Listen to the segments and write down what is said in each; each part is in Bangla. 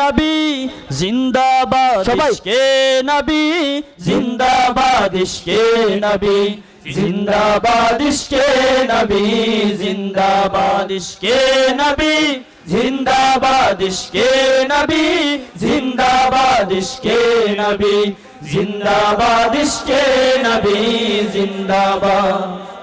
নবী জিন্দাবাদ সবাই। ইশকে নবী জিন্দাবাদ ইশকে নবী জিন্দাবাদ ইশকে নবী জিন্দাবাদ ইশকে নবী জিন্দাবাদ ইশকে নবী জিন্দাবাদ ইশকে নবী জিন্দাবাদ ইশকে নবী জিন্দাবাদ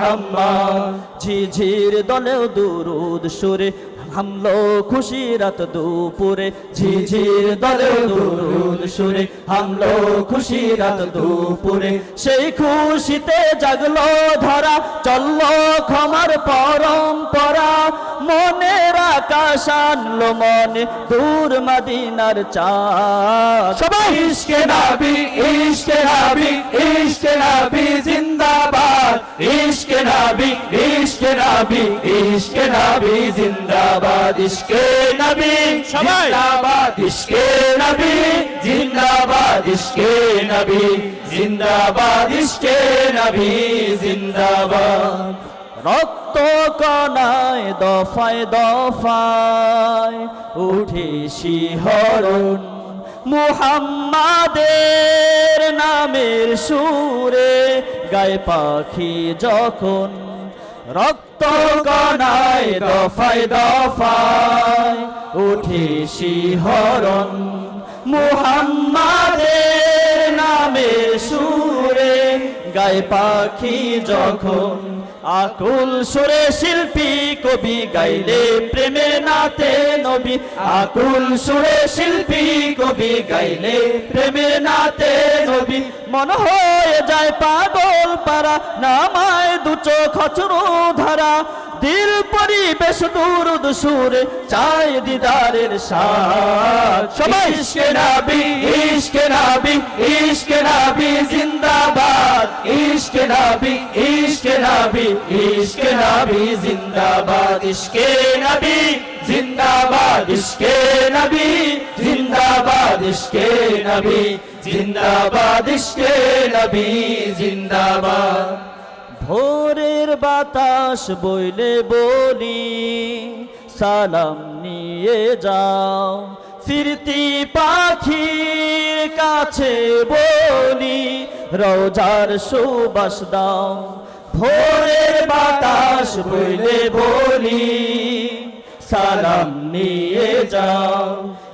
মুহাম্মদ ঝিঝির দলেও দুরুদ সুরে হামলো খুশি রাত দুপুরে। ঝিঝির দলেও দুরুদ সুরে হামলো খুশি রাত দুপুরে। সেই খুশিতে জাগলো ধরা চলল ক্ষমার পরম্পরা। মনের আকাশ আনলো মনে দূর মদিনার চাঁদ। সবাই ইশকে নাবি ইশকে নাবি ইশকে নাবি জিন্দাবাদ। ইশকে নাবি ইশকে নাবি ইশকে নাবি জিন্দাবাদ ইশকে নাবি। জিন্দাবাদ ইশকে নাবি জিন্দাবাদ ইশকে নাবি জিন্দাবাদ ইশকে নাবি জিন্দাবাদ রক্ত কণায় দফায় দফায় উঠে শিহরণ মুহাম্মাদের নামের সুরে গায়ে পাখি যখন রক্ত কণায় দফায় দফায়, উঠে শিহরণ মুহাম্মাদের নামে সুরে। গায়ে পাখি যখন আকুল সুরে শিল্পী কবি গাইলে প্রেমে নাতে নবী। আকুল সুরে শিল্পী কবি গাইলে প্রেমে নাতে নবী। মন হয়ে যায় পাগল পারা নামায় দু চোখ খচরু ধারা। দিল পরিবেশ দুরুদ সুরে চাই দিদারের সবাই। নাবি নাবি নাবি, জিন্দাবাদ। ইশকে নাবি নাবি, ইশকে নাবি, জিন্দাবাদ। নাবি জিন্দাবাদ। নাবি, জিন্দাবাদ। নাবি, জিন্দাবাদ, ইশকে নবী, জিন্দাবাদ। ভোরের বাতাস বইলে বলি, সালাম নিয়ে যাও। ফিরতি পাখির কাছে বলি, রোজার সুবাস দাও। ভোরের বাতাস বইলে বলি, সালাম নিয়ে যাও।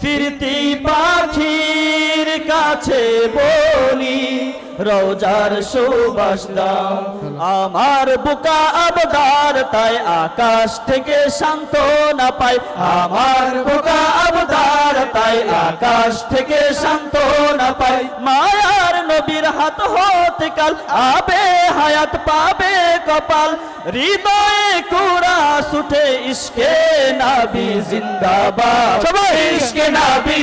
ফিরতি পাখির কাছে বলি রোজার সুবাস দাও। আমার বুকা আবদার তাই আকাশ থেকে শান্ত না পাই। আমার বুকা আবদার তাই আকাশ থেকে শান্ত না পাই। মায়ার নবীর হাত হতে কাল আবে হায়াত পাবে কপাল। হৃদয়ে কুরা সুঠে ইশকে নাবি জিন্দাবাদ। সবাই। ইশকে নাবি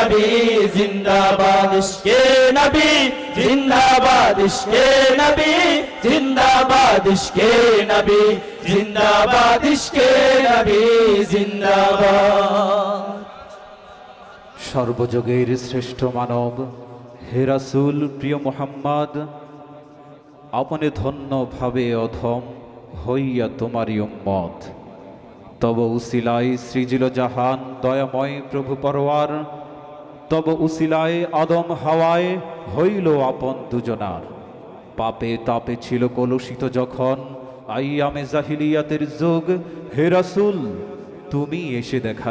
নাবি জিন্দাবাদ, ইশকে নাবি জিন্দাবাদ, ইশকে নাবি জিন্দাবাদ, ইশকে নাবি জিন্দাবাদ, ইশকে নবী জিন্দাবাদ। সর্বযুগের শ্রেষ্ঠ মানব, হে রাসূল প্রিয় মোহাম্মদ, আপনি ধন্য ভাবে অধম হইয়া তোমারই উম্মত। তব উসিলায় সৃজিল জাহান, দয়াময় প্রভু পরওয়ার তব উসিলায় আদম হাওয়ায় হইল আপন দুজনার। পাপে তাপে ছিল কলুষিত যখন আইয়ামে জাহিলিয়াতের যুগ। হেরাসুল তুমি এসে দেখালে।